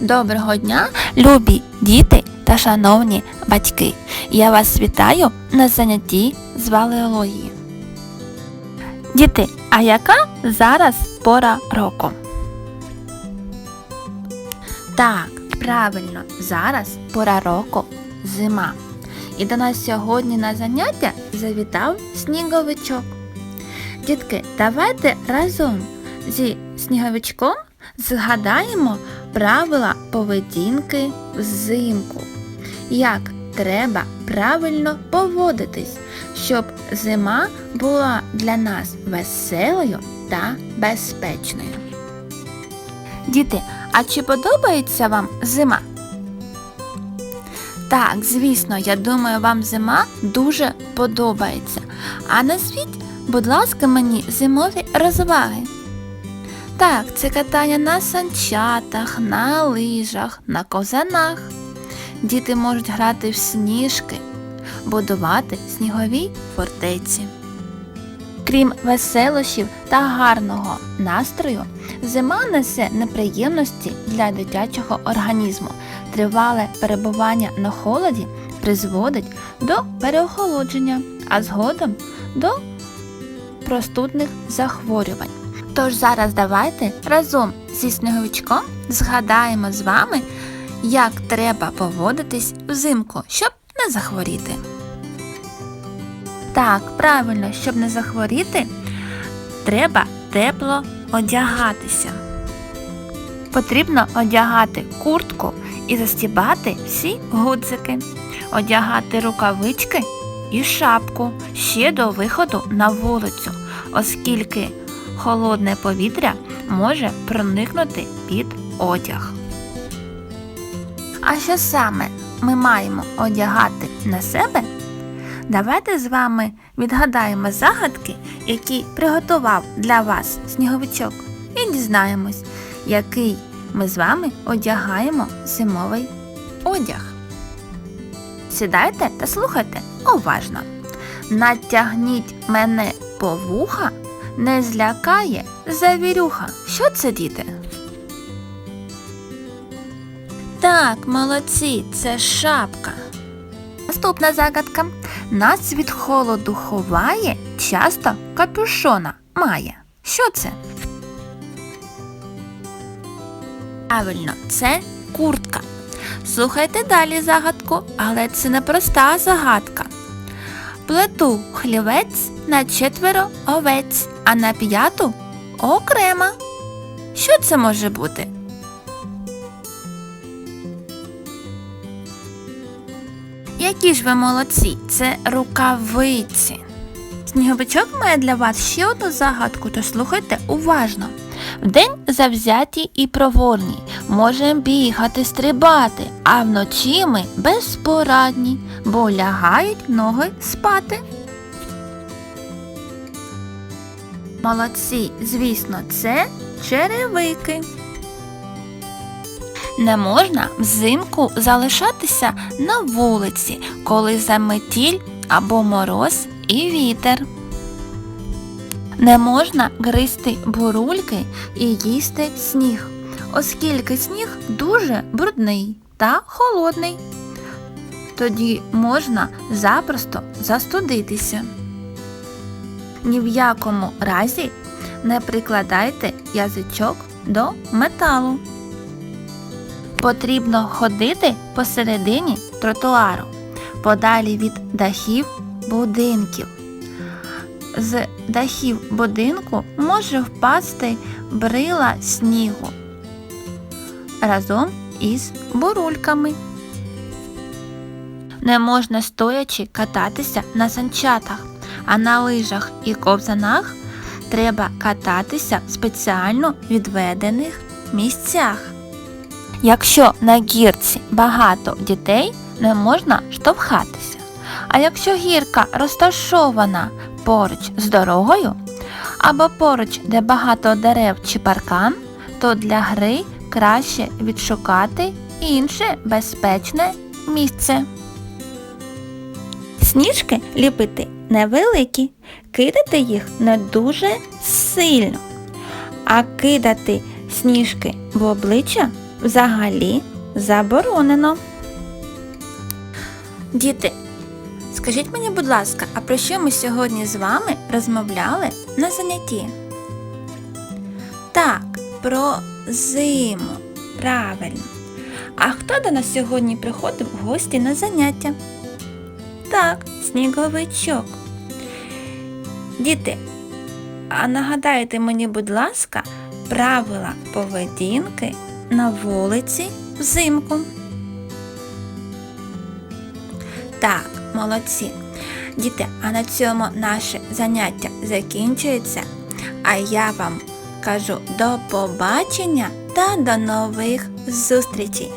Доброго дня, любі діти та шановні батьки. Я вас вітаю на занятті з валеології. Діти, а яка зараз пора року? Так, правильно, зараз пора року зима. І до нас сьогодні на заняття завітав сніговичок. Дітки, давайте разом зі сніговичком згадаємо правила поведінки взимку. Як треба правильно поводитись, щоб зима була для нас веселою та безпечною. Діти, а чи подобається вам зима? Так, звісно, я думаю, вам зима дуже подобається. А назвіть, будь ласка, мені зимові розваги. Так, це катання на санчатах, на лижах, на ковзанах. Діти можуть грати в сніжки, будувати снігові фортеці. Крім веселощів та гарного настрою, зима несе неприємності для дитячого організму. Тривале перебування на холоді призводить до переохолодження, а згодом до простудних захворювань. Тож зараз давайте разом зі сніговичком згадаємо з вами, як треба поводитись взимку, щоб не захворіти. Так, правильно, щоб не захворіти, треба тепло одягатися. Потрібно одягати куртку і застібати всі гудзики, одягати рукавички і шапку ще до виходу на вулицю, оскільки холодне повітря може проникнути під одяг. А що саме ми маємо одягати на себе? Давайте з вами відгадаємо загадки, які приготував для вас сніговичок, і дізнаємось, який ми з вами одягаємо зимовий одяг. Сідайте та слухайте уважно. Натягніть мене по вуха, не злякає завірюха. Що це, діти? Так, молодці, це шапка. Наступна загадка. Нас від холоду ховає, часто капюшона має. Що це? Правильно, це куртка. Слухайте далі загадку, але це не проста загадка. Плету хлівець на четверо овець, а на п'яту окремо. Що це може бути? Які ж ви молодці, це рукавиці. Сніговичок має для вас ще одну загадку, то слухайте уважно. Вдень завзяті і проворні, можем бігати, стрибати, а вночі ми безпорадні, бо лягають ноги спати. Молодці, звісно, це черевики. Не можна взимку залишатися на вулиці, коли заметіль або мороз і вітер. Не можна гризти бурульки і їсти сніг, оскільки сніг дуже брудний та холодний. Тоді можна запросто застудитися. Ні в якому разі не прикладайте язичок до металу. Потрібно ходити посередині тротуару, подалі від дахів будинків. З дахів будинку може впасти брила снігу разом із бурульками. Не можна стоячи кататися на санчатах, а на лижах і ковзанах треба кататися в спеціально відведених місцях. Якщо на гірці багато дітей, не можна штовхатися. А якщо гірка розташована поруч з дорогою або поруч, де багато дерев чи паркан, то для гри краще відшукати інше безпечне місце. Сніжки ліпити невеликі, кидати їх не дуже сильно, а кидати сніжки в обличчя взагалі заборонено. Діти, скажіть мені, будь ласка, а про що ми сьогодні з вами розмовляли на занятті? Так, про зиму. Правильно. А хто до нас сьогодні приходив в гості на заняття? Так, сніговичок. Діти, а нагадайте мені, будь ласка, правила поведінки на вулиці взимку. Так, молодці. Діти, а на цьому наше заняття закінчується. А я вам кажу до побачення та до нових зустрічей!